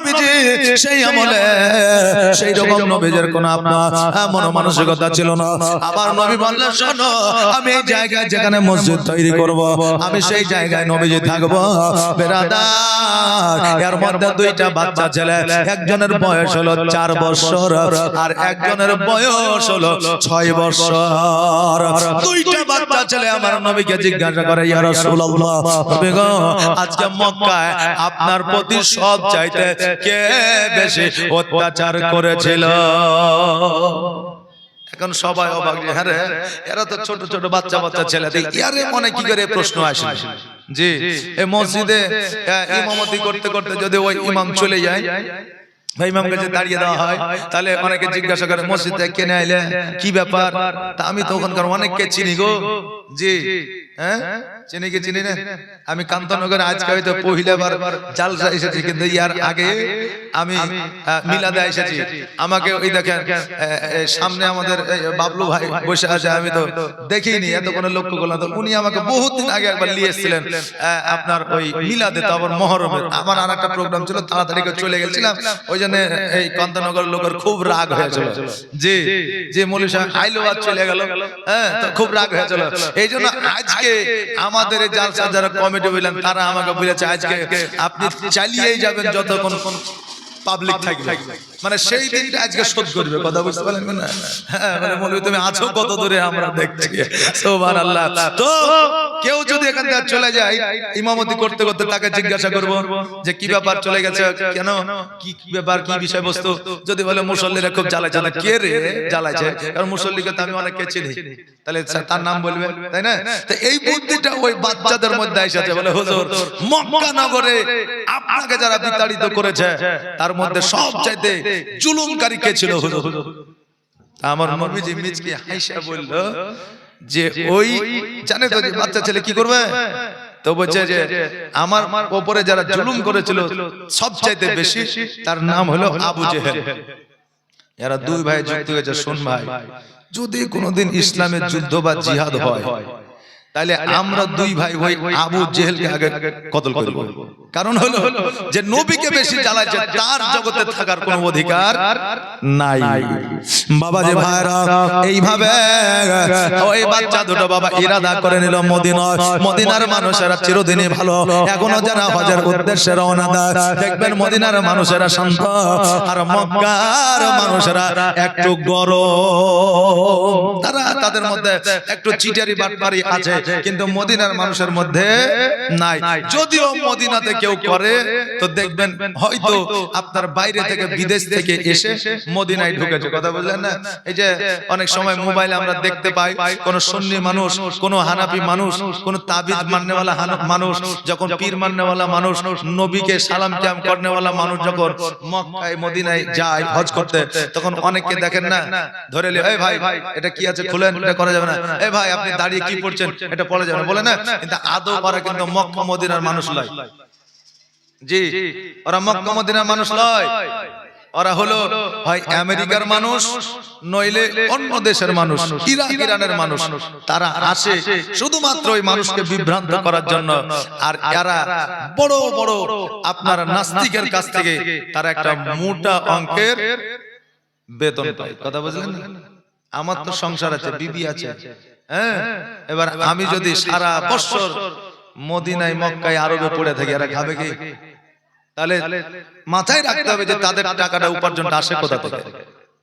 নবীজি সেই আমলে সেই রকম নবীজের কোন আপনার মন মানসিকতা ছিল না। আবার নবী বললেন শোনো আমি এই জায়গায় যেখানে মসজিদ তৈরি করব আমি সেই জায়গায় নবীজি থাকব। বেরাদার এর মধ্যে দুইটা বাচ্চা ছেলে একজনের বয়স হলো চার বছর আর একজনের বয়স হলো ছয় বছর। দুইটা বাচ্চা ছেলে আমার নবীকে জিজ্ঞাসা করে ইয়া রাসূলুল্লাহ আজকে মক্কায় আপনার প্রতি সব চাইতে কে বেশি অত্যাচার করেছিল। এখন সবাই অবাক হ্যাঁ রে, এরা তো ছোট ছোট বাচ্চা বাচ্চা ছেলে ইয়ারে মনে কি করে প্রশ্ন আসে? জি এই মসজিদে ইমামতি করতে করতে যদি ওই ইমাম চলে যায় দাঁড়িয়ে দেওয়া হয় তাহলে অনেকে জিজ্ঞাসা করে মসজিদে কেনে আইলে? কি ব্যাপার? তা আমি তো ওখানকার অনেককে চিনি গো। জি। হ্যাঁ? আমি কান্তনগর আজকে হয়তো জালসা এসেছি, কিন্তু ইয়ার আগে আমি মিলাদে এসেছি। আমাকে ওই দেখেন সামনে আমাদের বাবলু ভাই বসে আছে, আমি তো দেখিনি এত কোনো লক্ষ্য করলাম। তো উনি আমাকে বহুত দিন আগে একবার নিয়ে এসেছিলেন আপনার ওই মিলাদে, তো আবার মহরমের আমার আর একটা প্রোগ্রাম ছিল, তাড়াতাড়ি করে চলে গেছিলাম, ওই জন্য এই কান্তনগর লোকের খুব রাগ হয়েছিল। জি যে মৌলী সাহেব আইলো চলে গেল হ্যাঁ খুব রাগ হয়েছিল। এই জন্য আজকে আমাদের জালসা যারা কমিটি বললেন তারা আমাকে বলেছে আজকে আপনি চালিয়েই যাবেন যতক্ষণ পাবলিক থাকবে। মানে সেই দিনটা আজকে শোধ করবে কথা বুঝতে পারলেন না? হ্যাঁ মানে মৌলভী তুমি আছো কত দূরে আমরা দেখছি। সুবহানাল্লাহ। তো কেউ যদি এখান থেকে চলে যায় ইমামতি করতে করতে তাকে জিজ্ঞাসা করব যে কি ব্যাপার চলে গেছে কেন? কি কি ব্যাপার কি বিষয়বস্তু? যদি বলে মুসল্লিরা খুব জ্বালায় জ্বালায় কে রে? জ্বালাইছে কারণ মুসল্লিকে তো আমি অনেককে চিনি। তাহলে তার নাম বলবে তাই না? তো এই বুদ্ধিটা ওই বাচ্চাদের মধ্যে এসেছে বলে হুজুর মক্কা নগরে আপনাকে যারা বিতাড়িত করেছে তার মধ্যে সবচাইতে জুলুমকারী কে ছিল হুজুর। আমার নবীজি মিজকে হাইসা বলল যে ওই জানে তো যে বাচ্চা ছেলে কি করবে? তো বলছে যে আমার ওপরে যারা জুলুম করেছিল সবচাইতে বেশি তার নাম হলো আবু জেহেল। এরা দুই ভাই যুক্ত হয়েছে শোন ভাই যদি কোনোদিন ইসলামের যুদ্ধ বা জিহাদ হয় তাহলে আমরা দুই ভাই ওই আবু জেহেলকে আগে কতল করব। কারণ হলো যে নবীকে বেশি জ্বালাচ্ছে তার জগতে থাকার কোনো অধিকার নাই। বাবা যে ভাইরা এইভাবে ওই বাচ্চা দুটো বাবা ইরাদা করে নিল মদিনা মদিনার মানুষেরা চিরদিনই ভালো। এখনও যারা হজের উদ্দেশ্যে রওনা দেয় দেখবেন মদিনার মানুষেরা শান্ত আর মক্কার মানুষেরা একটু গরম। তারা তাদের মধ্যে একটু চিটারি বাটপারি আছে কিন্তু মদিনার মানুষের মধ্যে নাই। যদিও মদিনাতে কেউ করে তো দেখবেন হয়তো আপনার বাইরে থেকে বিদেশ থেকে এসে মদিনায় ঢুকেছে। কথা বললেন না? এই যে অনেক সময় মোবাইলে আমরা দেখতে পাই কোন সুন্নি মানুষ কোন হানাফি মানুষ কোন তাবিজ মাননেওয়ালা মানুষ যখন পীর মাননেওয়ালা মানুষ নবীকে সালাম ক্যাম করনেওয়ালা মানুষ যখন মক্কায় মদিনায় যায় হজ করতে তখন অনেককে দেখেন না। ধরে লে এই ভাই এটা কি আছে খুলেন এটা করা যাবে না এই ভাই আপনি দাঁড়িয়ে কি পড়ছেন এটা পড়া যাবে না বলে না। কিন্তু আদৌ ওরা কিন্তু মক্কা মদিনার মানুষ লয় জি ওরা মক্কা মদিনার মানুষ লয় ওরা হলো হয় আমেরিকার মানুষ নইলে অন্য দেশের মানুষ ইরাক ইরানের মানুষ। তারা আসে শুধুমাত্র ওই মানুষকে বিভ্রান্ত করার জন্য। আর এরা বড় বড় আপনার নাস্তিকের কাছ থেকে তারা একটা মোটা অঙ্কের বেতন পায়। কথা বুঝলেন? আমার তো সংসার আছে বিবি আছে। হ্যাঁ? এবার আমি যদি সারা বছর মদিনায় মক্কায় আরবে পড়ে থাকি আর খাবে কি? তাহলে মাথায় রাখতে হবে যে তাদের টাকাটা উপার্জনটা আসে কোথা থেকে?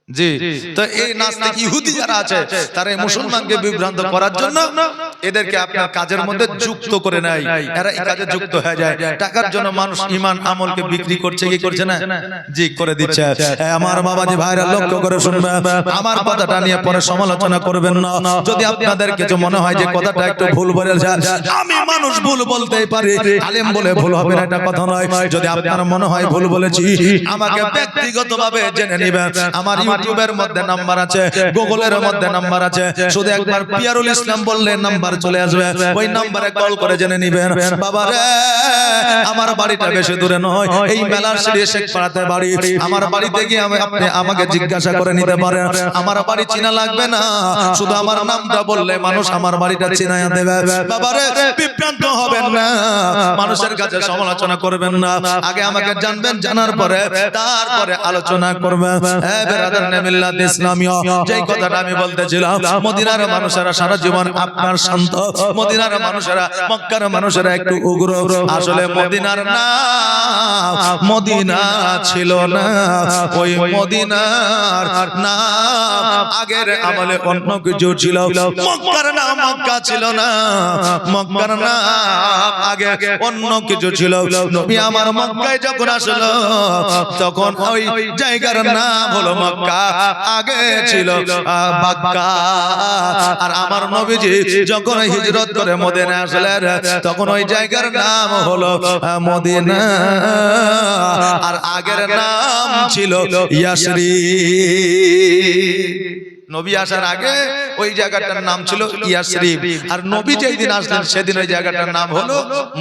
জি। তো এই নাস্তিক ইহুদি যারা আছে তারা মুসলমানকে বিভ্রান্ত করার জন্য এদেরকে আপনার কাজের মধ্যে যুক্ত করে নেয়। এরা এই কাজে যুক্ত হয়ে যায়। টাকার জন্য মানুষ ইমান আমলকে বিক্রি করছে কি করছে না? জি করে দিচ্ছে। আমার বাবাজি ভাইরা লক্ষ্য করে শুনবে। আমার কথাটা নিয়ে পরে সমালোচনা করবেন না। যদি আপনাদের কিছু মনে হয় যে কথাটা একটু ভুল বলেছে আমি মানুষ ভুল বলতেই পারি। আলেম বলে ভুল হবে না এটা কথা নয়। যদি আপনার মনে হয় ভুল বলেছি আমাকে ব্যক্তিগতভাবে জেনে নেবেন আমার ইউটিউবের মধ্যে নাম্বার আছে, গুগলের মধ্যে নাম্বার আছে। শুধু একবার পিয়ারুল ইসলাম বললে নাম্বার চলে আসবে। ওই নাম্বারে কল করে জেনে নিবেন। বাবা রে, আমার বাড়িটা বেশি দূরে নয়। এই মেলার সিঁড়ি শেখ পাড়াতে বাড়ি। আমার বাড়িতে গিয়ে আমি আপনি আমাকে জিজ্ঞাসা করে নিতে পারেন। আমার বাড়ি চিনা লাগবে না। শুধু আমার নামটা বললে মানুষ আমার বাড়িটা চিনাইয়া দেবে। বাবা রে, বিভ্রান্ত হবেন না। মানুষের কাছে সমালোচনা করবেন না। আগে আমাকে জানবেন, জানার পরে তারপরে আলোচনা করবেন। হ্যাঁ বেরাদার নেমিল্লাত ইসলামীয়। যেই কথাটা আমি বলতেছিলাম মদিনার মানুষেরা সারা জীবন আপনার শান্ত। মদিনার মানুষেরা মক্কার মানুষেরা একটু উগ্র। আসলে মদিনার না মদিনা ছিল না। ওই মদিনার না আগের আমলে অন্য কিছু ছিল। মক্কার না মক্কা ছিল না। মক্কার না আগে অন্য কিছু ছিল। নবী আমার মক্কায় যখন আসলো তখন ওই জায়গার নাম হলো মক্কা। আগে ছিল বাক্কা। আর আমার নবীজি যখন হিজরত করে মদিনা আসলেন তখন ওই জায়গার নাম হলো মদিনা। আর আগের নাম ছিল ইয়াসরি নবী আসার আগে ওই জায়গাটার নাম ছিল ইয়াসরিব আর নবী যেই দিন আসলেন সেদিন ওই জায়গাটার নাম হলো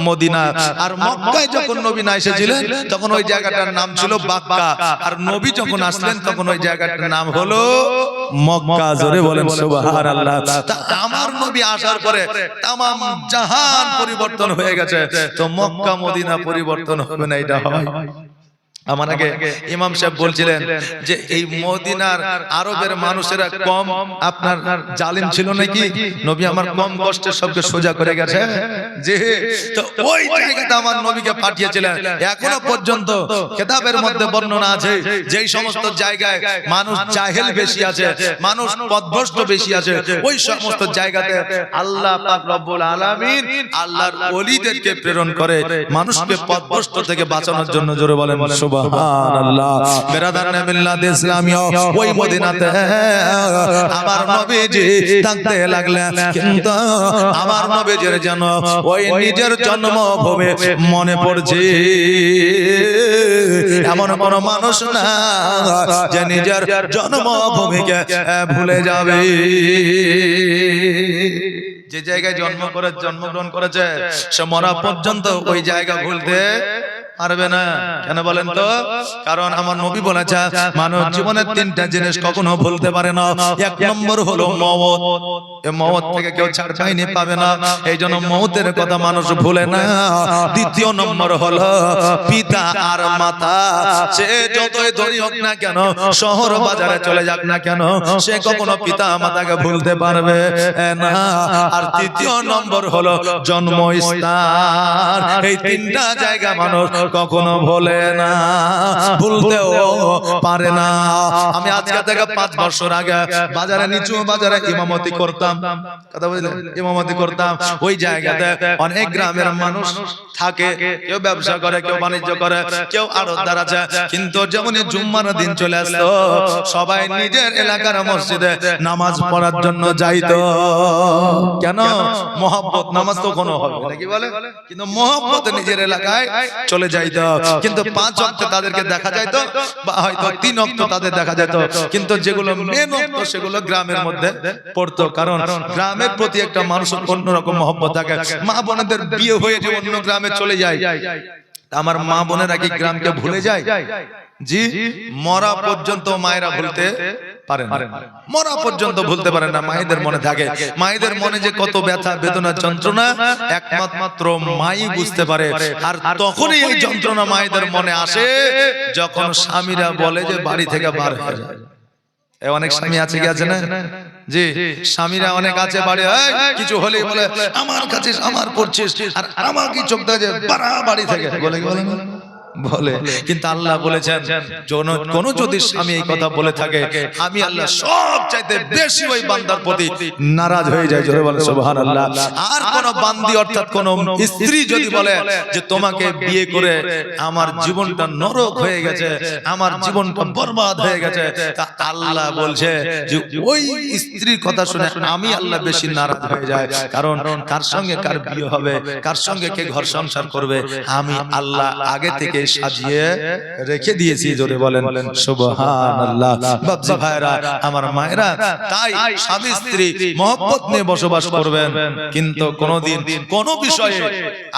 মদিনা। আর মক্কায় যখন নবী না এসেছিলেন তখন ওই জায়গাটার নাম ছিল বাক্কা। আর নবী যখন আসলেন তখন ওই জায়গাটার নাম হলো মক্কা। জোরে বলেন সুবহানাল্লাহ। আমার নবী আসার পরে তামাম জাহান পরিবর্তন হয়ে গেছে। তো মক্কা মদিনা পরিবর্তন হবে না এটা হয়। আমার আগে ইমাম সাহেব বলছিলেন যে এই মদিনার আরবের মানুষেরা কম আপনার জালিম ছিল নাকি? নবী আমার কম কষ্টে সবকে সোজা করে গেছে। যে তো ওই জায়গাতে আমার নবীকে পাঠিয়েছিলেন। এখনও পর্যন্ত কেতাবের মধ্যে বর্ণনা আছে যেই সমস্ত জায়গায় মানুষ জাহেল বেশি আছে মানুষ পদভ্রষ্ট বেশি আছে ওই সমস্ত জায়গাতে আল্লাহ পাক রব্বুল আলামিন আল্লাহর ওলিদেরকে প্রেরণ করে মানুষকে পদভ্রষ্ট থেকে বাঁচানোর জন্য জোরে বলেন সুবহানাল্লাহ। বেরাদার মিল্লাত ইসলামিয় ওই মদিনাতে। আমার নবীজি থাকতে লাগলেন। কিন্তু আমার নবীজির যেন ওই নিজের জন্মভূমি মনে পড়ছে। এমন কোন মানুষ না যে নিজের জন্মভূমিকে ভুলে যাবে। যে জায়গায় জন্ম করে জন্মগ্রহণ করেছে সে মরা পর্যন্ত ওই জায়গা ভুলতে পারবে না। কেন বলেন তো? কারণ আমার নবী বলেছে মানব জীবনের তিনটা জিনিস কখনো ভুলতে পারে না। এক নম্বর হলো মওত এই থেকে কেউ ছাড় পাইনি পাবে না। এই জন্য মওতের কথা মানুষ ভুলে না। দ্বিতীয় নম্বর হলো পিতা আর মাতা। সে যতই ধনী হোক না কেন শহর বাজারে চলে যাক না কেন সে কখনো পিতা মাতাকে ভুলতে পারবে। না। আর তৃতীয় নম্বর হলো জন্মস্থান এই তিনটা জায়গা মানুষ কখনো ভোলে না। ভুলতেও পারে না। আমি আজকে থেকে পাঁচ বছর আগে বাজারে নিচু বাজারে ইমামতি করতাম কথা বুঝলেন ইমামতি করতাম ওই জায়গাতে অনেক গ্রামের মানুষ থাকে কেউ ব্যবসা করে কেউ বাণিজ্য করে কেউ আড়তদার আছে। কিন্তু জুম্মার দিন চলে আসতো সবাই নিজের এলাকার মসজিদে নামাজ পড়ার জন্য যাইতো। কেন? মহব্বত নামাজ তো কোনো হবে নাকি বলে? কিন্তু মহব্বত নিজের এলাকায় চলে যাইতো। কিন্তু পাঁচ অক্ট তাদেরকে দেখা যাইতো বা হয়তো তিন অক্ট তাদের দেখা যেত কিন্তু যেগুলো মেন অক্ট সেগুলো গ্রামের মধ্যে। পড়তো কারণ গ্রামের প্রতি একটা মানুষের অন্যরকম মহব্বত থাকে। মা বোনেদের বিয়ে হয়ে যে অন্য গ্রামে চলে যায় আমার মা বোনেরা কি গ্রামকে ভুলে যায়? জি মরা পর্যন্ত মায়েরা ভুলতে পারেন না। মরা পর্যন্ত ভুলতে পারেন না। মায়েদের মনে থাকে। মায়েদের মনে যে কত ব্যথা বেদনা যন্ত্রণা একমাত্র মাই বুঝতে পারে। আর তখনই এই যন্ত্রণা মায়েদের মনে আসে যখন স্বামীরা বলে যে বাড়ি থেকে বার হয়ে যায়। অনেক স্বামী আছে কি আছে না জি স্বামীরা অনেক আছে বাড়ি কিছু হলে বলে আমার কাছে আমার করছিস আর আমার কি চোখ দেখে বাড়া বাড়ি থেকে বলে কি বলে? বলে কিন্তু আল্লাহ বলেছেন জন- কোন যদি স্বামী এই কথা বলে থাকে আমি আল্লাহ সব চাইতে বেশি ওই বান্দার প্রতি নারাজ হয়ে যায় জোরে বলে সুবহানাল্লাহ। আর কোন বান্দি অর্থাৎ কোন স্ত্রী যদি বলে যে তোমাকে বিয়ে করে আমার জীবনটা নরক হয়ে গেছে আমার জীবনটা বরবাদ হয়ে গেছে তা আল্লাহ বলছে যে ওই স্ত্রীর কথা শুনে আমি আল্লাহ বেশি নারাজ হয়ে যায় কারণ কার সঙ্গে কার বিয়ে হবে কার সঙ্গে কে ঘর সংসার করবে আমি আল্লাহ আগে থেকে সাজিয়ে রেখে দিয়েছি জোরে বলেন সুবহানাল্লাহ। বাবজি ভাইরা আমার মায়েরা তাই স্বামী স্ত্রী মহব্বত নিয়ে বসবাস করবেন। কিন্তু কোনোদিন কোন বিষয়ে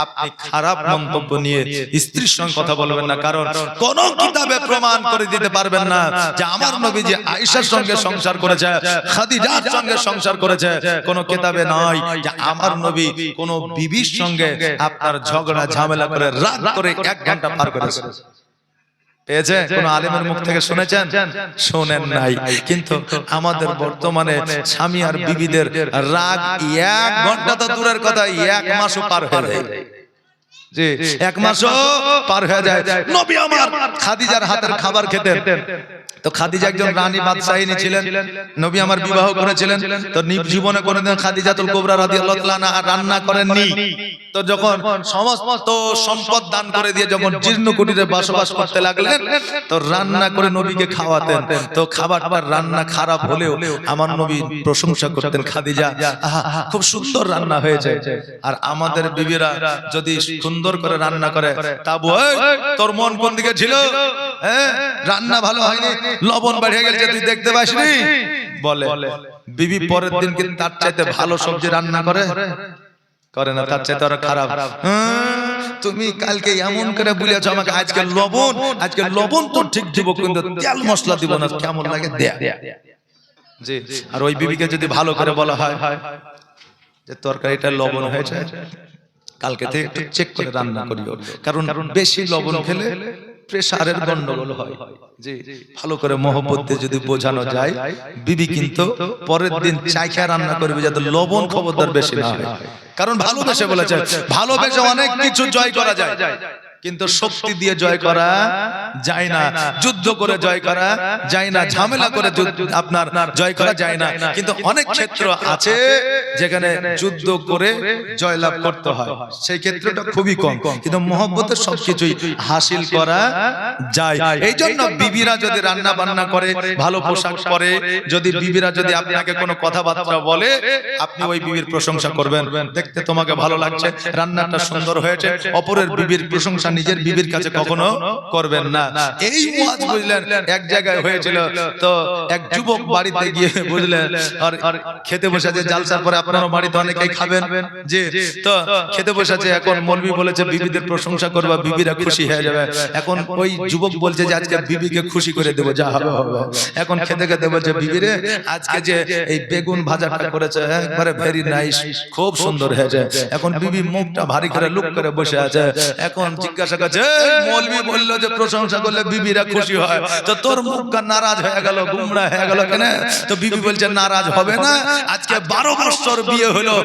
আপনি খারাপ মন্তব্য নিয়ে স্ত্রীর সঙ্গে কথা বলবেন না। কারণ কোন কিতাবে প্রমাণ করে দিতে পারবেন না যে আমার নবী যে আয়েশার সঙ্গে সংসার করেছে খাদিজার সঙ্গে সংসার করেছে কোন কিতাবে নয় যে আমার নবী কোন বিবির সঙ্গে আপনার ঝগড়া ঝামেলা করে রাগ করে এক ঘণ্টা পার করেছে। পেয়েছে কোন আলিমের মুখ থেকে শুনেছেন? শোনেন নাই। কিন্তু আমাদের বর্তমানে স্বামী আর বিবিদের রাগ এক ঘণ্টা তো দূরের কথা এক মাসও পার হয়ে যায়। এক মাসও পার হয়ে যায়। নবী আমার খাদিজার হাতের খাবার খেতেন। তো খাদিজা একজন রানী বাদশাহিনী ছিলেন নবী আমার বিবাহ করেছিলেন। তো নিজ জীবনে কোনোদিন খাদিজাতুল কোবরা রাদিয়াল্লাহু তাআলা রান্না করেননি। তো যখন সমস্ত সম্পদ দান করে দিয়ে যখন জীর্ণ কুটিরে বসবাস করতে লাগলেন তো রান্না করে নবীকে খাওয়াতেন। তো খাবারটা রান্না খারাপ হলেও আমার নবী প্রশংসা করতেন খাদিজা। আহা খুব সুন্দর রান্না হয়েছে। আর আমাদের বিবিরা যদি সুন্দর করে রান্না করে তাবু এই, তোর মন কোন দিকে ছিল হ্যাঁ? রান্না ভালো হয়নি লবণ বেড়ে গেছে তুই দেখতে পাসনি? বলে বিবি পরের দিন কিন্তু তার চাইতে ভালো সবজি রান্না করে? করে। না তার চাইতে আরও খারাপ। হ্যাঁ, তুমি কালকে এমন করে বলেছ আমাকে আজকে লবণ আজকে লবণ তো ঠিক দিব কিন্তু তেল মশলা দিব না কেমন লাগে দেয়া। জি আর ওই বিবিকে যদি ভালো করে বলা হয় যে তরকারিটা লবণ হয়েছে কালকে থেকে একটু চেক করে রান্না করিও। কারণ বেশি লবণ খেলে প্রেসারের গন্ডগোল হয়। জি। ভালো করে মহব্বত যদি বোঝানো যায় বিবি কিন্তু পরের দিন চাইখা রান্না করবে যাতে লবণ খবরদার বেশি না হয়। কারণ ভালোবেসে বলেছে ভালোবেসে অনেক কিছু জয় করা যায়। কিন্তু শক্তি দিয়ে জয় করা যায় না। যুদ্ধ করে জয় করা যায় না। ঝামেলা করে আপনার জয় করা যায় না। কিন্তু অনেক ক্ষেত্র আছে যেখানে যুদ্ধ করে জয়লাভ করতে হয়। সেই ক্ষেত্রটা খুবই কম। কিন্তু মহব্বতের সবকিছুই হাসিল করা যায়। এই জন্য বিবিরা যদি রান্না বান্না করে ভালো পোশাক পরে যদি বিবিরা যদি আপনাকে কোনো কথাবার্তা বলে আপনি ওই বিবির প্রশংসা করবেন। দেখতে তোমাকে ভালো লাগছে রান্নাটা সুন্দর হয়েছে অপরের বিবির প্রশংসা নিজের বিবির কাছে কখনো করবেন না। এই ওয়াজ বুঝলেন এক জায়গায় হয়েছিল তো এক যুবক বাড়িতে গিয়ে বুঝলেন আর খেতে বসেছে জালসার পরে আপনারও বাড়িতে অনেকেই খাবেন। যে তো খেতে বসেছে এখন মলবি বলেছে বিবিদের প্রশংসা করবা বিবিরা খুশি হয়ে যাবে। এখন ওই যুবক বলছে যে আজকে বিবিকে খুশি করে দেবো যা হবে হবে। এখন খেতে খেতে বলছে বিবিরে আজকে যে এই বেগুন ভাজাটা করেছে একবারে ভেরি নাইস খুব সুন্দর হয়েছে এখন বিবি মুখটা ভারী করে লুক করে বসে আছে এখন জিজ্ঞাসা করছে "এই, মৌলবি বলল যে প্রশংসা করলে বিবিরা খুশি হয়। তো তোর মুখটা নারাজ হয়ে গেল গুমরা হয়ে গেল কেন? তো বিবি বলছে নারাজ হবে না। আজকে বারো বছর বিয়ে হলো।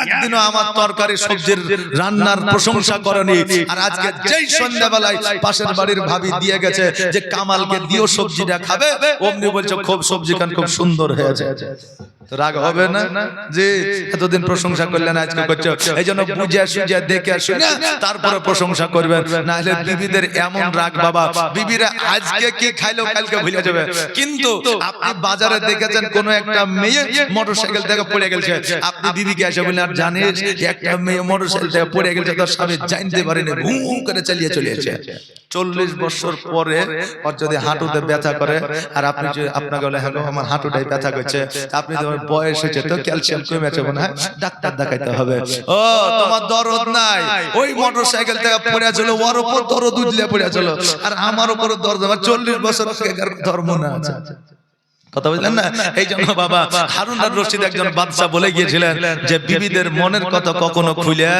একদিনও আমার তরকারি সবজির রান্নার প্রশংসা করনি। আর আজকে যেই সন্ধ্যাবেলায় পাশের বাড়ির ভাবি দিয়ে গেছে যে কামালকে দিও সবজিটা খাবে অমনি বলছে খুব সবজি খান খুব সুন্দর হয়েছে। রাগ হবে না? যে এতদিন প্রশংসা করলেন আজকে করছ। এই জন্য বুঝে সুঝে দেখে শুনে তারপরে প্রশংসা করবেন। না হলে বিবিদের এমন রাগ বাবা বিবিরা আজকে কি খাইলো কালকে ভুলে যাবে। কিন্তু আপনি বাজারে দেখেছেন কোন একটা মেয়ে মোটরসাইকেল থেকে পড়ে গেছে। আপনি বিবিকে এসে বললেন আর জানিস একটা মেয়ে মোটরসাইকেল থেকে পড়ে গেছে তার স্বামী জানতে পারেনি। ভুম করে চালিয়ে চলে এসেছে। চল্লিশ বছর পরে ওর যদি হাঁটুতে ব্যথা করে আর আপনি যদি আপনাকে বলে হ্যালো আমার হাঁটুটাই ব্যথা করছে। আপনি তোমার বয়স হয়েছে তো ক্যালসিয়াম কমেছে মনে হয় ডাক্তার দেখাইতে হবে। ও তোমার দরদ নাই। ওই মোটর সাইকেল থেকে পড়ে ছিল ওর উপর দরদ উঠলে পড়ে ছিল আর আমার উপর দরদ আমার চল্লিশ বছর ধর্ম না আছে। কথা বুঝলেন না এই জন্য বাবা হারুন আর রশিদ একজন বাদশা বলে গিয়েছিলেন যে বিবিদের মনের কথা কখনো খুলে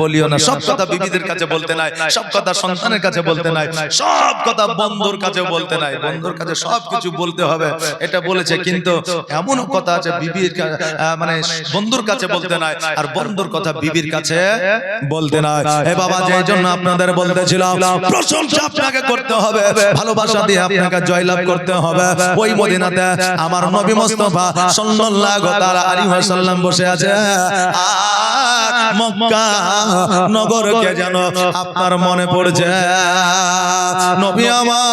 বলিও না। সব কথা বিবিদের কাছে বলতে নাই সব কথা সন্তানের কাছে বলতে নাই সব কথা বন্ধুর কাছে বলতে নাই বন্ধুর কাছে সব কিছু বলতে হবে। এটা বলেছে কিন্তু এমনও কথা আছে বিবির মানে বন্ধুর কাছে বলতে নাই আর বন্ধুর কথা বিবির কাছে বলতে নাই। এ বাবা যে জন্য আপনাদের বলতেছিলাম প্রশংসা আপনাকে করতে হবে ভালোবাসা দিয়ে আপনাকে জয়লাভ করতে হবে ওই আমার নবী মুস্তাফা সাল্লাল্লাহু তাআলা আলাইহি ওয়াসাল্লাম বসে আছে। আর মক্কা নগরকে যেন আপনার মনে পড়ছে। নবী আমার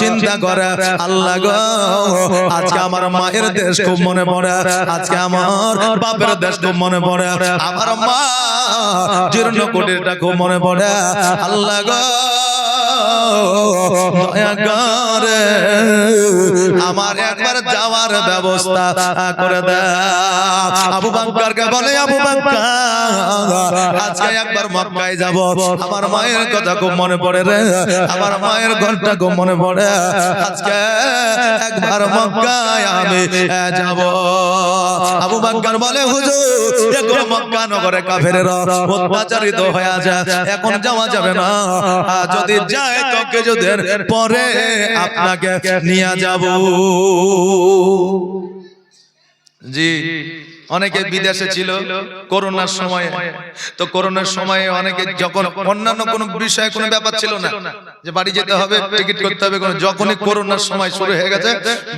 চিন্তা করে আল্লাহ গো আজকে আমার মায়ের দেশ খুব মনে পড়ে। আজকে আমার বাপের দেশ খুব মনে পড়ে। আমার মা জীর্ণ কোটিটা খুব মনে পড়ে। আল্লাহ গো করে আমার একবার যাওয়ার ব্যবস্থা করে দাও আবু বাক্কারকে বলে, আবু আজকে একবার মক্কায় যাব। আমার মায়ের কথা খুব মনে পড়ে রে। আমার মায়ের ঘরটা খুব মনে পড়ে। আজকে একবার মক্কায় আমি যাব। আবু বাক্কার বলে, হুজুর, এখন মক্কা নগরে কাফেরেরা অত্যাচারিত হয়ে আছে। এখন যাওয়া যাবে না। যদি যায় তো কিছুদের পরে আপনাকে নিয়ে যাব। জি অনেকে বিদেশে ছিল করোনার সময়। তো করোনার সময়ে অনেকে যখন অন্যান্য কোনো বিষয়ে কোনো ব্যাপার ছিল না যে বাড়ি যেতে হবে টিকিট করতে হবে কোনো যখনই করোনার সময় শুরু হয়ে গেছে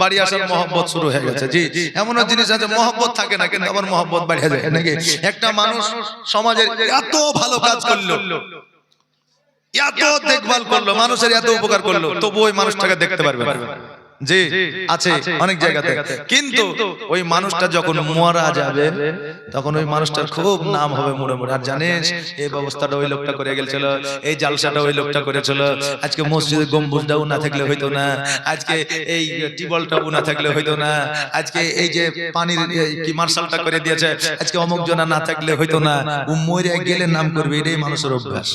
বাড়ি আসার মহব্বত শুরু হয়ে গেছে। জি এমনও জিনিস আছে মহব্বত থাকে না কিন্তু আবার মহব্বত বাড়িয়ে যায় নাকি? একটা মানুষ সমাজের এত ভালো কাজ করল। এত দেখভাল করল মানুষের এত উপকার করল তবু ওই মানুষটাকে দেখতে পারবে না। জি আছে অনেক জায়গাতে। কিন্তু ওই মানুষটা যখন মরা যাবে তখন ওই মানুষটার খুব নাম হবে মুড়ে মুড়ে। আর জানিস এই ব্যবস্থাটা ওই লোকটা করে গেছিল এই জালসাটা ওই লোকটা করেছিল আজকে মসজিদে গম্বুজটাও না থাকলে হইতো না আজকে এই টিবলটাও না থাকলে হইতো না আজকে এই যে পানির কি মার্শালটা করে দিয়েছে আজকে অমুক জনা না থাকলে হইতো না ও মরে গেলে নাম করবে এটাই মানুষের অভ্যাস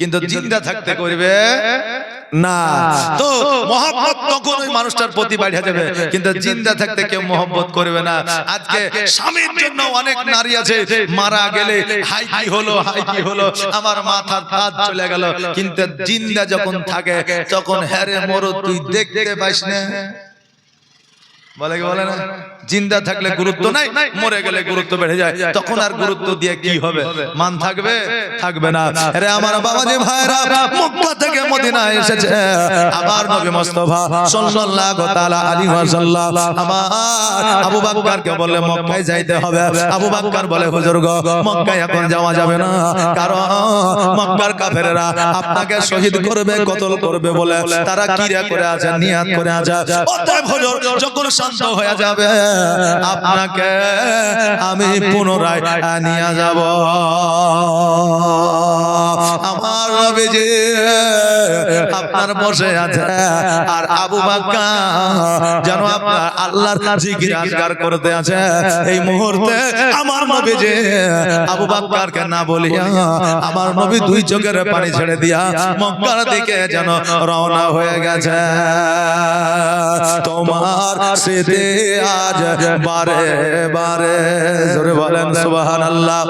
কিন্তু জিন্দা থাকতে করবে না। তো মহব্বত তখন ওই মানুষটার প্রতি বাড়িয়ে যাবে। কিন্তু জিন্দা থাকতে কেউ মহব্বত করবে না। আজকে স্বামীর জন্য অনেক নারী আছে। মারা গেলে হাই কি হলো হাই কি হলো। আমার মাথার হাত চলে গেল। কিন্তু জিন্দা যখন থাকে তখন হ্যারে মরো তুই দেখতে পাইস না? বলে কি বলে না? জিন্দা থাকলে গুরুত্ব নাই মরে গেলে গুরুত্ব বেড়ে যায়। তখন আর গুরুত্ব দিয়ে কি হবে? মান থাকবে? থাকবে? না। আরে আমার বাবাজি ভাইরা মক্কা থেকে মদিনা এসেছে। আবার নবী মুস্তাফা সাল্লাল্লাহু তাআলা আলাইহি ওয়াসাল্লাম আমার আবু বকরকে বললে মক্কায় যাইতে হবে। আবু বকর বলে হুজুর গো মক্কায় এখন যাওয়া যাবে না। কারণ মক্কার কাফেররা আপনাকে শহীদ করবে কতল করবে বলে তারা কিরা করে আছে নিয়াত করে আছে। অতএব হুজুর যখন শান্ত হয়ে যাবে আপনাকে আমি পুনরায় নিয়ে যাব। আমার নবীজি আপনার বসে আছে। আর আবু বাক্কা যেন আপনার আল্লাহর জিকির আজগার করতে আছে। এই মুহূর্তে আমার নবীজি আবু বাক্কারকে না বলিয়া আমার নবী দুই চোখের পানি ছেড়ে দিয়া মক্কার দিকে যেন রওনা হয়ে গেছে। তোমার স্মৃতি আজ বারে বারে, জোরে বলেন সুবাহান আল্লাহ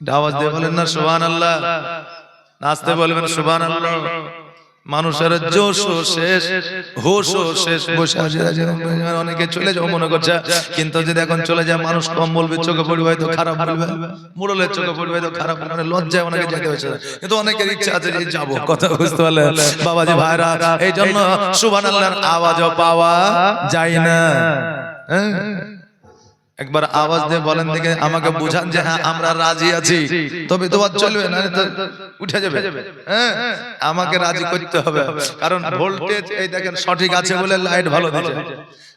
আওয়াজ দিয়ে বলেন না সুবাহান আল্লাহ নাচতে বলবেন সুবাহান আল্লাহ মানুষের জোশও শেষ হোশও শেষ বসে আছে অনেকে চলে যাও মনে করছে কিন্তু যদি এখন চলে যায় মানুষ কম বলবে চোখে পড়বে হয়তো খারাপ বলবে। মুরলের চোখে পড়বে হয়তো খারাপ মানে লজ্জায় অনেকে যেতে হয়েছে। কিন্তু অনেকের ইচ্ছা আছে যে যাব কথা বুঝতে পারলে বাবাজি ভাইরা এই জন্য সুবান আল্লাহর আওয়াজও পাওয়া যায় না। হ্যাঁ। একবার আওয়াজ দিয়ে বলেন দিকে আমাকে বুঝান যে হ্যাঁ আমরা রাজি আছি। তবে তো আর চলবে না উঠে যাবে। হ্যাঁ আমাকে রাজি করতে হবে। কারণ ভোল্টেজ এই দেখেন সঠিক আছে বলে লাইট ভালো দিচ্ছে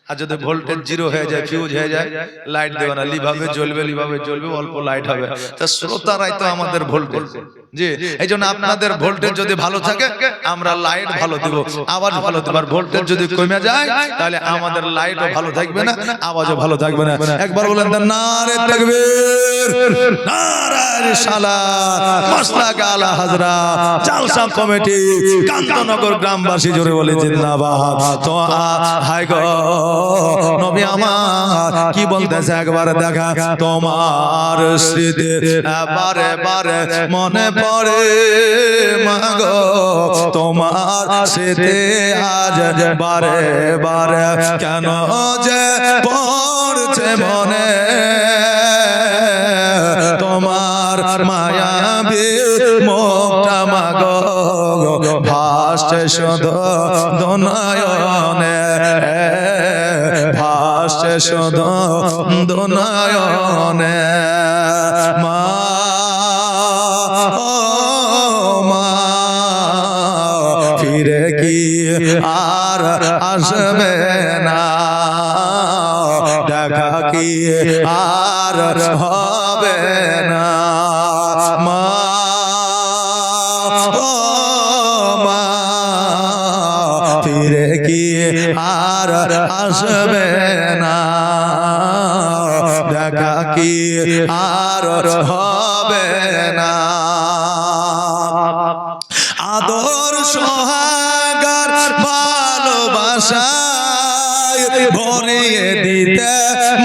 আর যদি ভোল্টেজ জিরো হয়ে যায় ফিউজ হয়ে যায় লাইট দেবে না লিভাবে জ্বলবে লিভাবে জ্বলবে অল্প লাইট হবে। তা শ্রোতারাই তো আমাদের ভোল্টেজ জি এই জন্য আপনাদের ভোল্টেজ যদি ভালো থাকে আমরা লাইট ভালো দিব। আওয়াজ ভালো দেব। আর ভোল্টেজ যদি কমে যায় তাহলে আমাদের লাইটও ভালো থাকবে না। আওয়াজও ভালো থাকবে না। একবার বলেন নারে তাকবীর নারে রিসালাত মাসলাক আলা হাজরা জালসা কমিটি কান্তনগর গ্রামবাসী জোরে বলে জিন্দাবাদ। তো হায় গো নবী আমার কি বলতেছে একবার দেখা তোমার স্মৃতি বারে বারে মনে পড়ে মাগো, তোমার স্মৃতি আজ বারে বারে কেন যে পড়ছে মনে? তোমার মায়াবী মুখটা মাগো, ভাসছে শুধু দোনায়নে। ভাসছে শুধু দোনায়নে। মা আসবে না। দেখা কি আর হবে না। মা ফিরে কি আর আসবে না। দেখা কি আর হবে ভালোবাসায় ভরিয়ে দিতে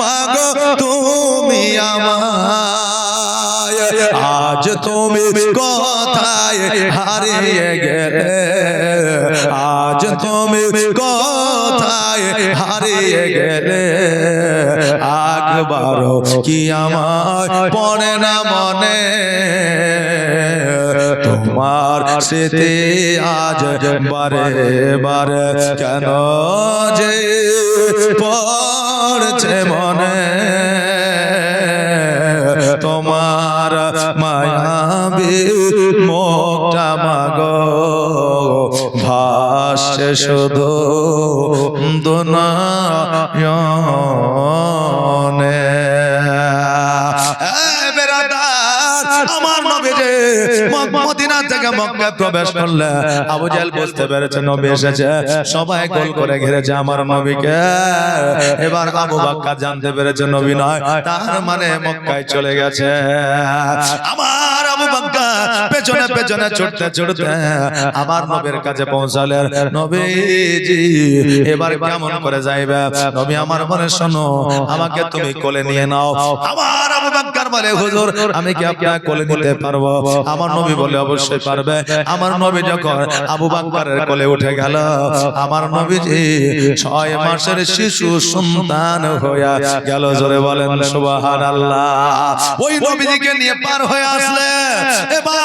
মাগো তুমি আমায়। আজ তুমি কোথায় হারিয়ে গেলে? আজ তুমি কোথায় হারিয়ে গেলে? একবারও কি আমার পড়ে না মনে? তোমার স্মৃতি আজ বারে বারে কেন যে পড়ছে মনে? তোমার মায়াবী মোটা মাগো ভাসছে শুধু দুনায়নে। আমার নবী যে মদিনা থেকে মক্কায় প্রবেশ করলে আবু জাহেল বুঝতে পেরেছে নবী এসেছে। সবাই গোল করে ঘিরেছে আমার নবীকে। এবার আবু বাক্কা জানতে পেরেছে নবী নয় তার মানে মক্কায় চলে গেছে। আমার আবু বাক্কা পেছনে পেছনে ছুটতে ছুটতে আমার নবীর কাছে পৌঁছালেন। নবীজি এবার কেমন করে যাইবে? নবী আমার মনে শোনো আমাকে তুমি কোলে নিয়ে নাও। আমার আবু বাক্কার বলে হুজুর আমি কি আপনার কোলে নিতে পারব আমার নবী? বলে অবশ্যই পারবে? আমার নবী যখন আবু বাক্কারের কোলে উঠে গেল আমার নবীজি ছয় মাসের শিশু সন্তান হইয়া গেল জোরে বলেন সুবহানাল্লাহ। ওই নবীজিকে নিয়ে পার হয়ে আসলে এবার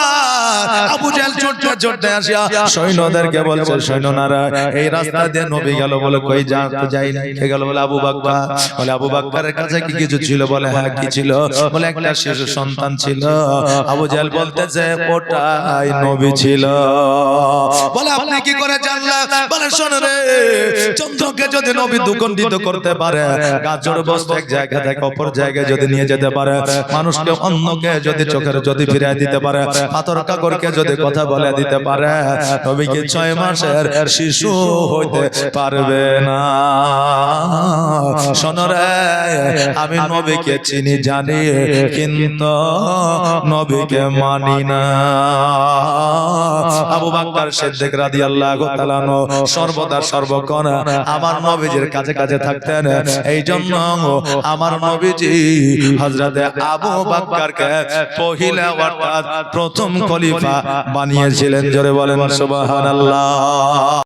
আবু জাহেল ছুটতে ছুটতে আসিয়া সৈন্যদেরকে বলছে সৈন্যনারা এই রাস্তা দিয়ে নবী গেল বলে কই যা যাই না কে গেল বলে আবু বাক্কা বলে আবু বাক্কারের কাছে কি কিছু ছিল বলে হ্যাঁ কি ছিল? বলে একটা শিশু সন্তান ছিল। আবু জাহেল বলতেছে ওটাই নবী ছিল। বলে আপনি কি করে জানলেন বলে শোন রে চন্দ্রকে যদি নবী দুখণ্ডিত করতে পারে গাজর বস্তু এক জায়গা থেকে অপর জায়গায় যদি নিয়ে যেতে পারে মানুষকে অন্যকে যদি চোখের যদি ফিরিয়ে দিতে পারে পাথর কাকরকে যদি কথা বলে দিতে পারে নবী কি ছয় মাসের শিশু হইতে পারবে না। শোনরে আমি নবীকে চিনি জানি কিন্তু নবীকে মানি না। আবু বাক্কার সিদ্দিক রাদিয়াল্লাহু তাআলা সর্বদা সর্বক্ষণ আমার কাছে কাছে থাকতেন। এই জন্য আমার নবীজি হযরতে আবু বাক্কারকে পহিলা অর্থাৎ প্রথম খলিফা বানিয়েছিলেন। জোরে বলেন সুবহানাল্লাহ।